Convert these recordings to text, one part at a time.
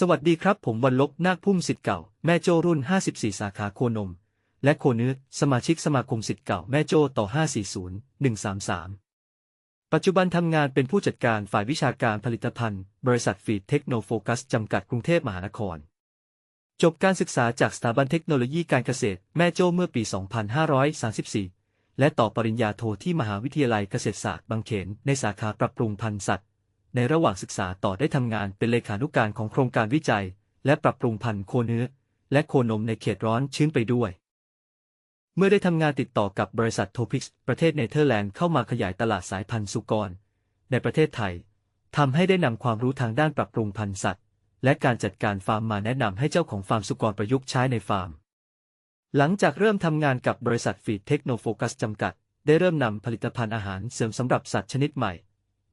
สวัสดีครับผมวันลบนาคพุ่มสิทธิ์เก่า แม่โจ้รุ่น 54 สาขาโคนม และโคเนื้อสมาชิกสมาคมสิทธิ์เก่าแม่โจ้ต่อ 540 133 ปัจจุบันทำงานเป็นผู้จัดการฝ่ายวิชาการผลิตภัณฑ์ บริษัทฟีดเทคโนโฟกัสจำกัดกรุงเทพมหานคร จบการศึกษาจากสถาบันเทคโนโลยีการเกษตร แม่โจ้เมื่อปี 2534 และต่อปริญญาโทที่มหาวิทยาลัยเกษตรศาสตร์บางเขนในสาขาปรับปรุงพันธุ์สัตว์ ในระหว่างศึกษาต่อได้ทำงานเป็นเลขานุการของโครงการวิจัย และปรับปรุงพันธุ์โคเนื้อ และโคนมในเขตร้อนชื้นไปด้วย เมื่อได้ทำงานติดต่อกับบริษัทโทพิกส์ประเทศเนเธอร์แลนด์เข้ามาขยายตลาดสายพันธุ์สุกร ในประเทศไทยทำให้ได้นำความรู้ทางด้านปรับปรุงพันธุ์สัตว์ และการจัดการฟาร์มมาแนะนำให้เจ้าของฟาร์มสุกรประยุกต์ใช้ในฟาร์ม หลังจากเริ่มทำงานกับบริษัทฟีดเทคโนโฟกัสจำกัด ได้เริ่มนำผลิตภัณฑ์อาหารเสริมสำหรับสัตว์ชนิดใหม่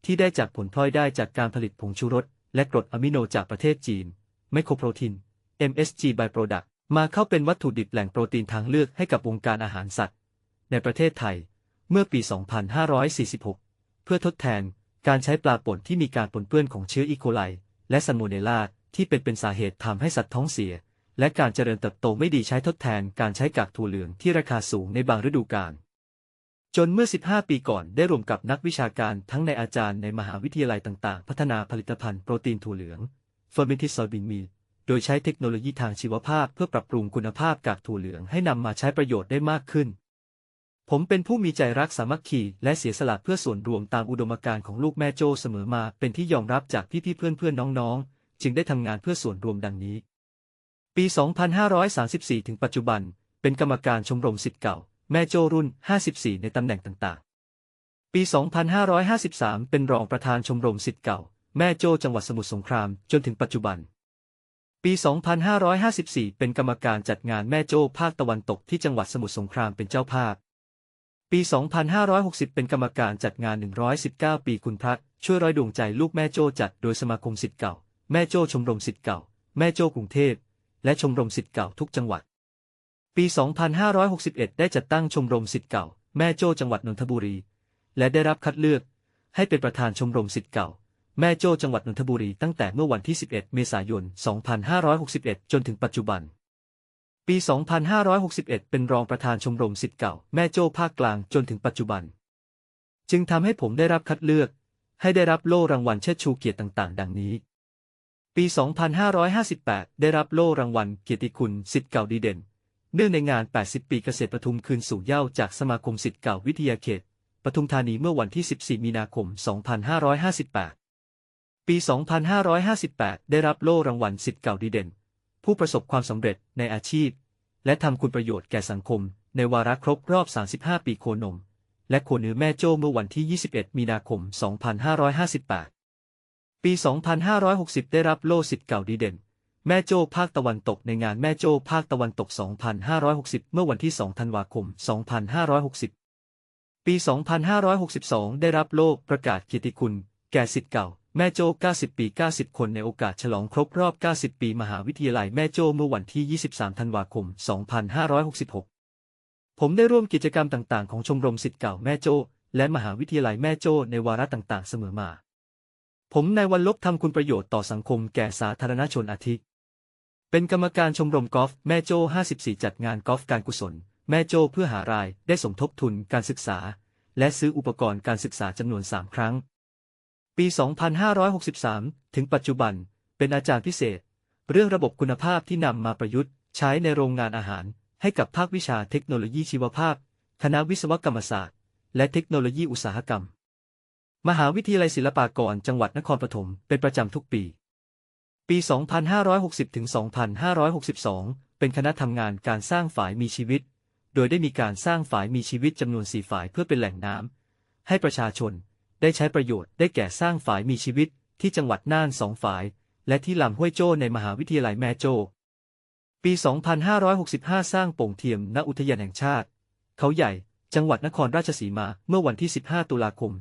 ที่ได้จากผลพลอยได้จากการผลิตผงชูรส และกรดอะมิโนจากประเทศจีน ไมโครโปรตีน MSG byproduct มาเข้าเป็นวัตถุดิบแหล่งโปรตีนทางเลือกให้กับวงการอาหารสัตว์ ในประเทศไทย เมื่อปี 2546 เพื่อทดแทนการใช้ปลาป่นที่มีการปนเปื้อนของเชื้ออีโคไลและซัลโมเนลาที่เป็นเป็นสาเหตุทำให้สัตว์ท้องเสีย และการเจริญเติบโตไม่ดีใช้ทดแทนการใช้กากถั่วเหลืองที่ราคาสูงในบางฤดูกาล จนเมื่อ 15 ปีก่อนได้รวมกับนักวิชาการทั้งในอาจารย์ในมหาวิทยาลัยต่าง ๆ พัฒนาผลิตภัณฑ์โปรตีนถั่วเหลือง fermented soybean meal โดยใช้เทคโนโลยีทางชีวภาพเพื่อปรับปรุงคุณภาพกากถั่วเหลืองให้นำมาใช้ประโยชน์ได้มากขึ้น ผมเป็นผู้มีใจรักสามัคคีและเสียสละเพื่อส่วนรวมตามอุดมการณ์ของลูกแม่โจเสมอมา เป็นที่ยอมรับจากพี่ๆเพื่อนๆน้องๆ จึงได้ทำงานเพื่อส่วนรวมดังนี้ ปี 2534 ถึงปัจจุบัน เป็นกรรมการชมรมสิทธิ์เก่า แม่โจ้รุ่น 54 ในตำแหน่งต่างๆ ปี 2553 เป็นรองประธานชมรมสิทธิ์เก่า แม่โจ้จังหวัดสมุทรสงครามจนถึงปัจจุบัน ปี 2554 เป็นกรรมการจัดงานแม่โจ้ภาคตะวันตกที่จังหวัดสมุทรสงครามเป็นเจ้าภาพ ปี 2560 เป็นกรรมการจัดงาน 119 ปีคุณพระช่วยร้อยดวงใจลูกแม่โจ้จัดโดยสมาคมสิทธิ์เก่า แม่โจ้ชมรมสิทธิ์เก่า แม่โจ้กรุงเทพและชมรมสิทธิ์เก่าทุกจังหวัด ปี 2561 ได้จัดตั้งชมรมสิทธิ์เก่า แม่โจ้จังหวัดนนทบุรี และได้รับคัดเลือก ให้เป็นประธานชมรมสิทธิ์เก่า แม่โจ้จังหวัดนนทบุรีตั้งแต่เมื่อวันที่ 11 เมษายน 2561 จนถึงปัจจุบัน ปี 2561 เป็นรองประธานชมรมสิทธิ์เก่า แม่โจ้ภาคกลางจนถึงปัจจุบัน จึงทำให้ผมได้รับคัดเลือก ให้ได้รับโล่รางวัลเชิดชูเกียรติต่าง ๆ ดังนี้ปี 2558 ได้รับโล่รางวัลเกียรติคุณสิทธิ์เก่าดีเด่น เนื่องในงาน 80 ปีเกษตรปทุมคืนสู่เย้าจากสมาคมสิทธิ์เก่าวิทยาเขต ปทุมธานีเมื่อวันที่ 14 มีนาคม 2558 ปี 2558 ได้รับโล่รางวัลสิทธิ์เก่าดีเด่น ผู้ประสบความสำเร็จในอาชีพ และทำคุณประโยชน์แก่สังคม ในวาระครบรอบ 35 ปีโคนม และโคเนื้อแม่โจ้เมื่อวันที่ 21 มีนาคม 2558 ปี 2560 ได้รับโล่สิทธิ์เก่าดีเด่น แม่โจ้ภาคตะวันตกในงานแม่โจ้ภาคตะวันตก 2560 เมื่อวันที่ 2 ธันวาคม 2560 ปี 2562 ได้รับโล่ประกาศเกียรติคุณ แก่สิทธิ์เก่า แม่โจ้ 90 ปี 90 คนในโอกาสฉลองครบรอบ 90 ปีมหาวิทยาลัยแม่โจ้เมื่อวันที่ 23 ธันวาคม 2566 ผมได้ร่วมกิจกรรมต่างๆ ของชมรมสิทธิ์เก่าแม่โจ้ และมหาวิทยาลัยแม่โจ้ในวาระต่างๆ เสมอมาผมนายวันลบทำคุณประโยชน์ต่อสังคมแก่สาธารณชนอาทิ เป็นกรรมการชมรมกอล์ฟแม่โจ้ 54 จัดงานกอล์ฟการกุศล แม่โจ้เพื่อหารายได้สมทบทุนการศึกษา และซื้ออุปกรณ์การศึกษาจำนวน 3 ครั้ง ปี 2563 ถึงปัจจุบัน เป็นอาจารย์พิเศษ เรื่องระบบคุณภาพที่นำมาประยุกต์ ใช้ในโรงงานอาหาร ให้กับภาควิชาเทคโนโลยีชีวภาพ คณะวิศวกรรมศาสตร์ และเทคโนโลยีอุตสาหกรรม มหาวิทยาลัยศิลปากรจังหวัดนครปฐมเป็นประจำทุกปี ปี 2560 ถึง 2562 เป็นคณะทำงานการสร้างฝ่ายมีชีวิต โดยได้มีการสร้างฝ่ายมีชีวิตจำนวนสี่ฝ่ายเพื่อเป็นแหล่งน้ำให้ประชาชนได้ใช้ประโยชน์ได้แก่สร้างฝ่ายมีชีวิตที่จังหวัดน่านสองฝ่าย และที่ลำห้วยโจ้ในมหาวิทยาลัยแม่โจ้ ปี 2565 สร้างโป่งเทียมณอุทยานแห่งชาติ เขาใหญ่ จังหวัดนครราชสีมาเมื่อวันที่ 15 ตุลาคม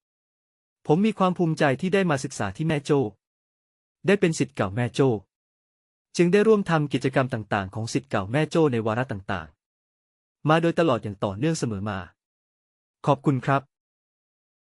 2565 ผมมีความภูมิใจที่ได้มาศึกษาที่แม่โจ้ ได้เป็นสิทธิ์เก่าแม่โจ้ จึงได้ร่วมทำกิจกรรมต่างๆ ของสิทธิ์เก่าแม่โจ้ในวาระต่างๆ มาโดยตลอดอย่างต่อเนื่องเสมอมา ขอบคุณครับ